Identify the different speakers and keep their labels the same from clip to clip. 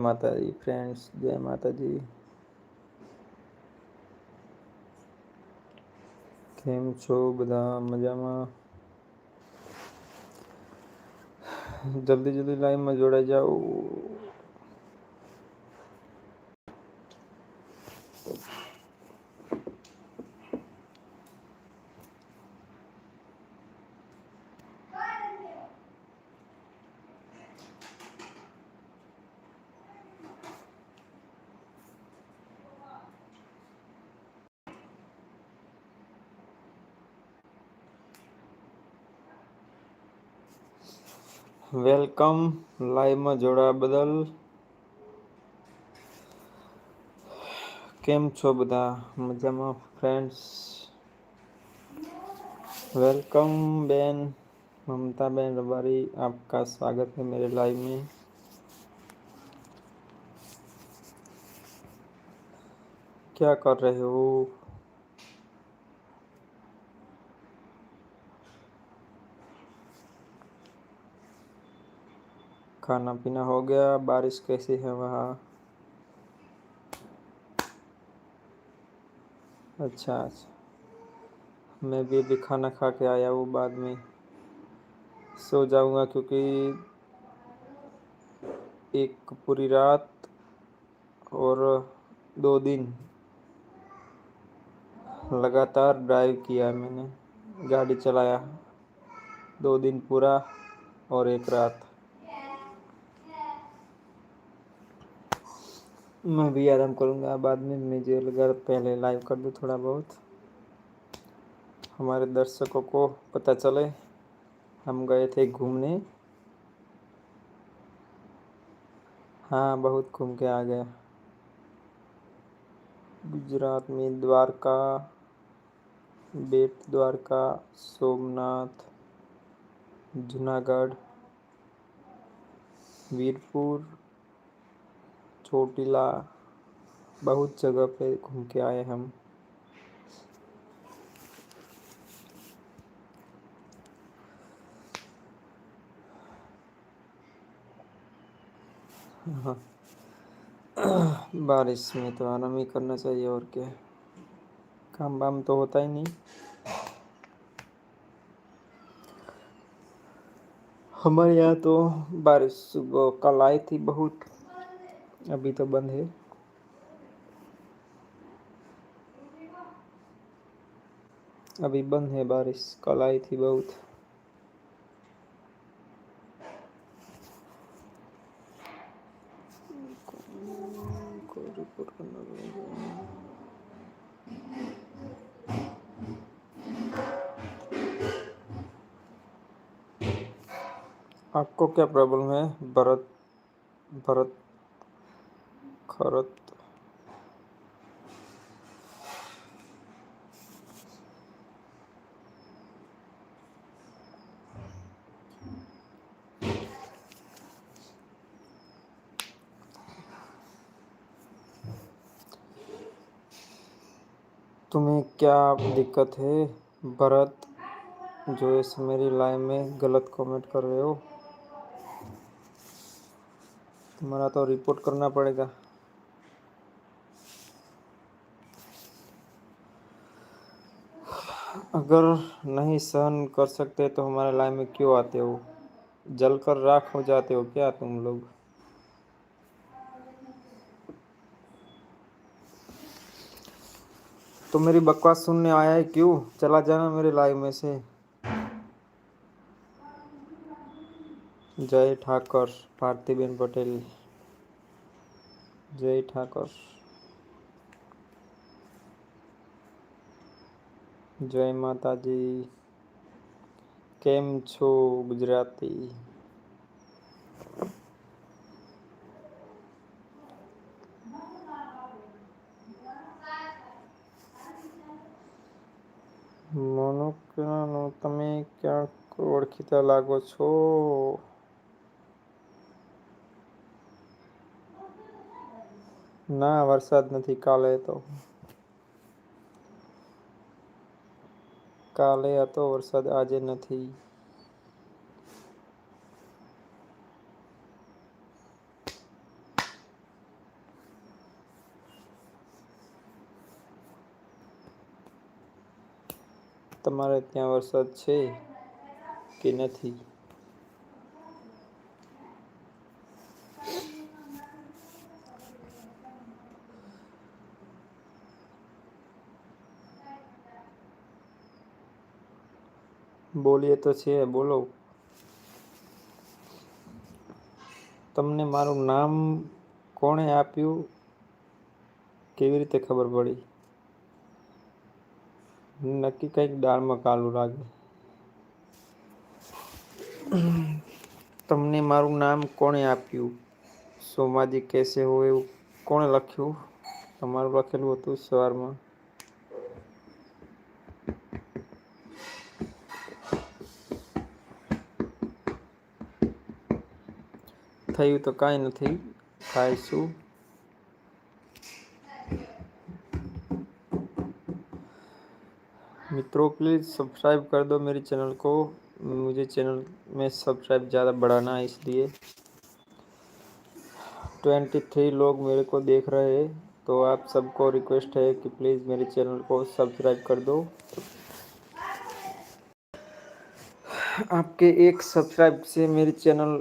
Speaker 1: માતાજી ફ્રેન્ડ્સ જય માતાજી કેમ છો બધા મજામાં જલ્દી જલ્દી લાઈવમાં જોડાઈ જાઓ વેલકમ લાઈવમાં જોડાવા બદલ કેમ છો બધા મજામાં ફ્રેન્ડ્સ वेलकम बेन ममता बेन रबारी आपका स्वागत है मेरे लाइव में क्या कर रहे हो खाना पीना हो गया, बारिश कैसी है वहाँ? अच्छा अच्छा। मैं भी अभी खाना खा के आया हूँ बाद में। सो जाऊँगा क्योंकि एक पूरी रात और दो दिन लगातार ड्राइव किया मैंने। गाड़ी चलाया, दो दिन पूरा और एक रात। मैं भी आराम करूँगा। बाद में मुझे अगर पहले लाइव कर दूँ थोड़ा बहुत। हमारे दर्शकों को पता चले, हम गए थे घूमने। हाँ बहुत घूम के आ गया गुजरात में द्वारका, बेट द्वारका, सोमनाथ, जूनागढ़, वीरपुर चोटिला बहुत जगह पे घूम के आए हम। हाँ। बारिश में तो आराम ही करना चाहिए और क्या। काम वाम तो होता ही नहीं। हमारे यहाँ तो बारिश सुबह कल आई थी बहुत। अभी तो बंद है। अभी बंद है बारिश, कल आई थी बहुत। आपको क्या प्रॉब्लम है? भरत भरत खरत तुम्हें क्या दिक्कत है, भरत, जो इस मेरी लाइव में गलत कमेंट कर रहे हो? तुम्हारा तो रिपोर्ट करना पड़ेगा। अगर नहीं सहन कर सकते तो हमारे लाइव में क्यों आते हो? जलकर राख हो जाते हो क्या तुम लोग? तो मेरी बकवास सुनने आया है क्यों? चला जाना मेरे लाइव में से। जय ठाकर भारतीबेन पटेल। जय ठाकर। જય માતાજી. કેમ છો ગુજરાતી? મનોકનો તમે ક્યાંક ઓળખીતા લાગો છો? ના, વરસાદ નથી કાલે તો. काले तो वरसद आज नहीं तुम्हारे त्या वरसद कि नहीं બોલીએ તો છે બોલો. તમને મારું નામ કોણે આપ્યું? કેવી રીતે ખબર પડી? નક્કી કંઈક દાળમાં કાલું લાગે. તમને મારું નામ કોણે આપ્યું? સોમાજી કેસે હો એવું કોણે લખ્યું? તમારું લખેલું હતું સવારમાં. થયું તો કાંઈ નથી ખાઈશું मित्रों प्लीज़ सब्सक्राइब कर दो मेरी चैनल को मुझे चैनल में सब्सक्राइब ज़्यादा बढ़ाना है इसलिए ट्वेंटी थ्री लोग मेरे को देख रहे हैं तो आप सबको रिक्वेस्ट है कि प्लीज़ मेरे चैनल को सब्सक्राइब कर दो आपके एक सब्सक्राइब से मेरे चैनल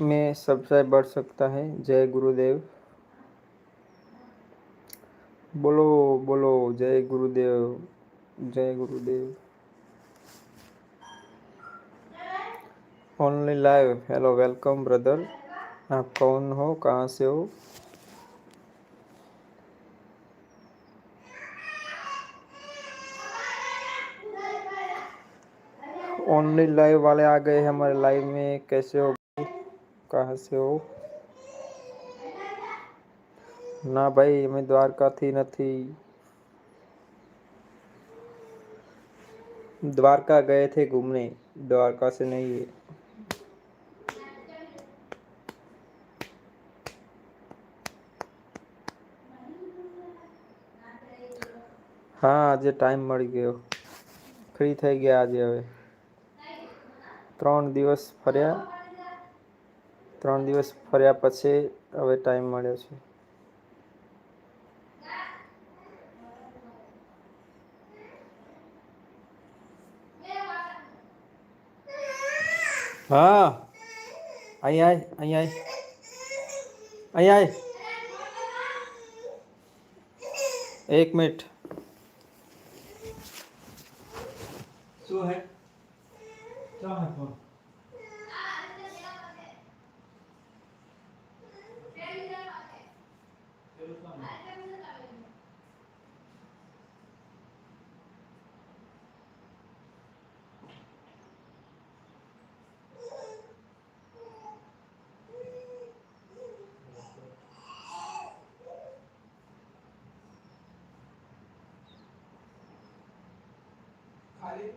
Speaker 1: में सबसे बढ़ सकता है। जय गुरुदेव। बोलो बोलो, जय गुरुदेव जय गुरुदेव। Only live hello welcome brother आप कौन हो? कहाँ से हो? ओनली लाइव वाले आ गए हमारे लाइव में। कैसे हो? कहाँ से हो ના ભાઈ અમે દ્વારકાથી નથી द्वारका गए थे घूमने द्वारका से नहीं है હા આજે ટાઈમ મળી ગયો ફ્રી થઈ ગયા આજે હવે ત્રણ દિવસ ફર્યા ત્રણ દિવસ ફર્યા પછી હવે ટાઈમ મળ્યો છે. હા, અહીં આય અહીં આય. અહીં એક મિનિટ.
Speaker 2: શું હે? ક્યાં ફોન? ખાલી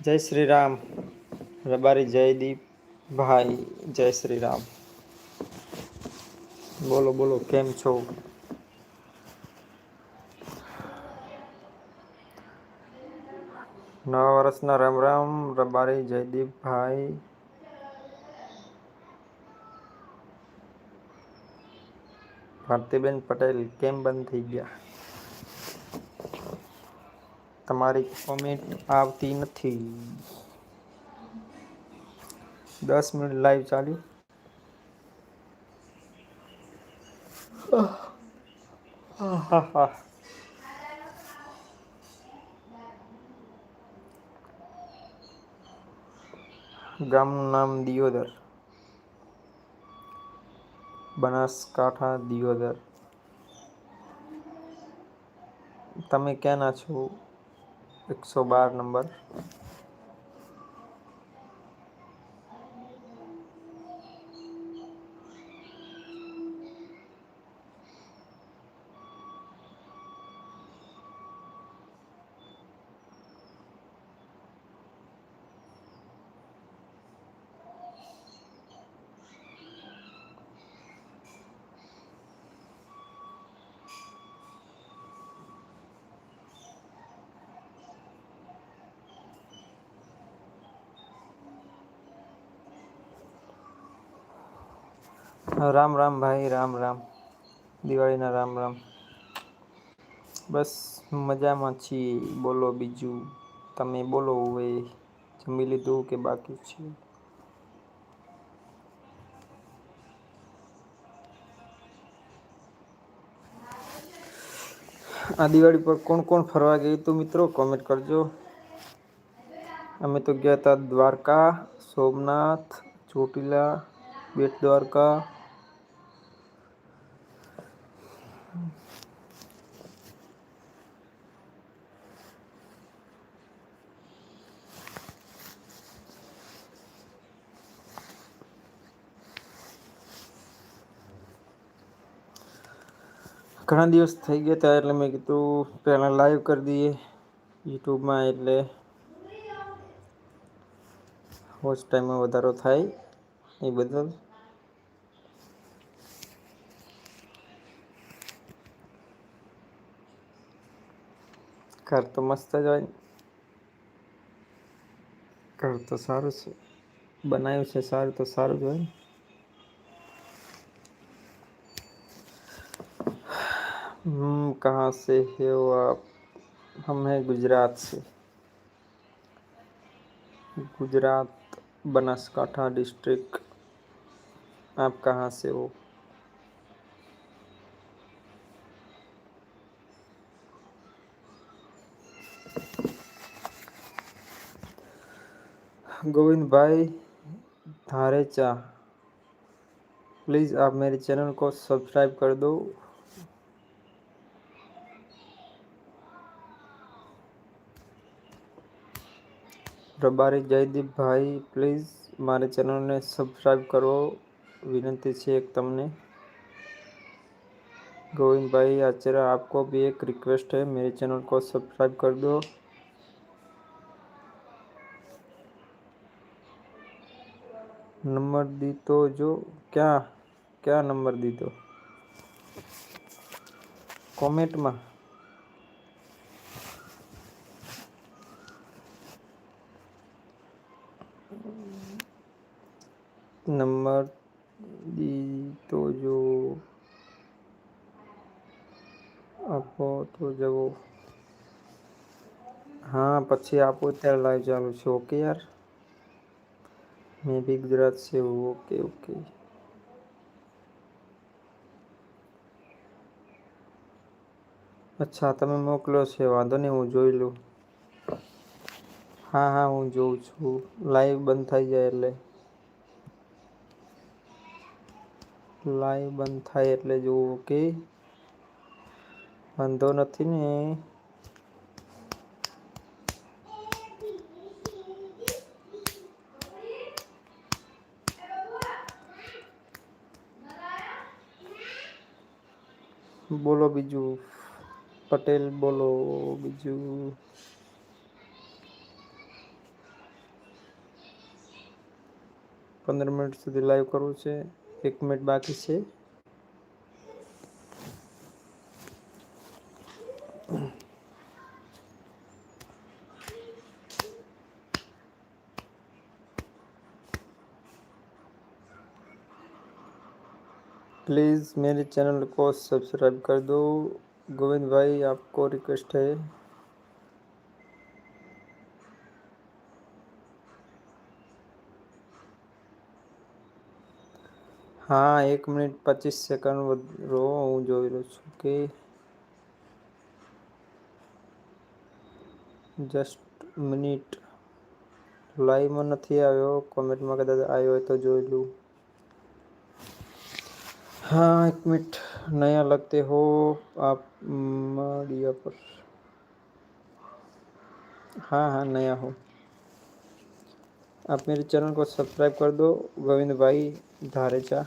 Speaker 1: જય શ્રી રામ રબારી જયદીપ ભાઈ જય શ્રી રામ બોલો બોલો કેમ છો નવા વર્ષના રામ રામ રબારી જયદીપ ભાઈ ભારતીબેન પટેલ કેમ બંધ થઈ ગયા તમારી કોમેન્ટ આવતી નથી દસ મિનિટ લાઈવ ચાલ્યું આહાહા. ગામનું નામ દિયોદર. બનાસકાંઠા દિયોદર. તમે ક્યાંના છો? એકસો બાર નંબર. રામ રામ ભાઈ, રામ રામ. દિવાળીના રામ રામ. બસ મજામાં છીએ. બોલો બીજું. તમે બોલો હવે. જમી લીધું કે બાકી છે? આ દિવાળી પર કોણ કોણ ફરવા ગઈ તો મિત્રો? કોમેન્ટ કરજો. અમે તો ગયા હતા દ્વારકા, સોમનાથ, ચોટીલા, બેટ દ્વારકા ઘણા દિવસ થઈ ગયા હતા એટલે મેં કીધું પહેલાં લાઈવ કરી દઈએ યુટ્યુબમાં એટલે વોચ ટાઈમમાં વધારો થાય એ બદલ. ઘર તો મસ્ત જ હોય. ઘર તો સારું છે. બનાવ્યું છે સારું તો સારું જ હોય कहाँ से है हो आप? हम हैं गुजरात से। गुजरात बनासकाठा डिस्ट्रिक्ट। आप कहाँ से हो? गोविंद भाई धारेचा प्लीज़ आप मेरे चैनल को सब्सक्राइब कर दो। રબારી જયદીપભાઈ પ્લીઝ મારે ચેનલને સબસ્ક્રાઈબ કરો વિનંતી છે એક તમને गोविंद भाई आचार्य आपको भी एक रिक्वेस्ट है मेरे चैनल को सब्सक्राइब कर दो नंबर दी तो जो क्या क्या नंबर दी तो कमेंट में નંબર તો જો આપો તો જવો. હા, પછી આપો ત્યારે લાઈવ ચાલુ છે. ઓકે યાર? મેં બી ગુજરાત છે. ઓકે ઓકે અચ્છા, તમે મોકલો છે. વાંધો નહીં, હું જોઈ લઉં. હા હા, હું જોઉં છું. લાઈવ બંધ થઈ જાય એટલે. લાઈવ બંધ થાય એટલે જોવું ઓકે વાંધો નથી ને. બોલો બીજું. પટેલ બોલો બીજું. પંદર મિનિટ સુધી લાઈવ કરવું છે. એક મિનિટ બાકી છે प्लीज़ मेरे चैनल को सब्सक्राइब कर दो गोविंद भाई आपको रिक्वेस्ट है હા એક મિનિટ પચીસ સેકન્ડ રો હું જોઈ રહ્યો છું કે જસ્ટ મિનિટ લાઈવમાં નથી આવ્યો કોમેન્ટમાં કદાચ આવ્યો હોય તો જોઈ લઉં हाँ एक मिनट नया लगते हो आप मीडिया पर हाँ हाँ नया हो आप मेरे चैनल को सब्सक्राइब कर दो गोविंद भाई धारेचा।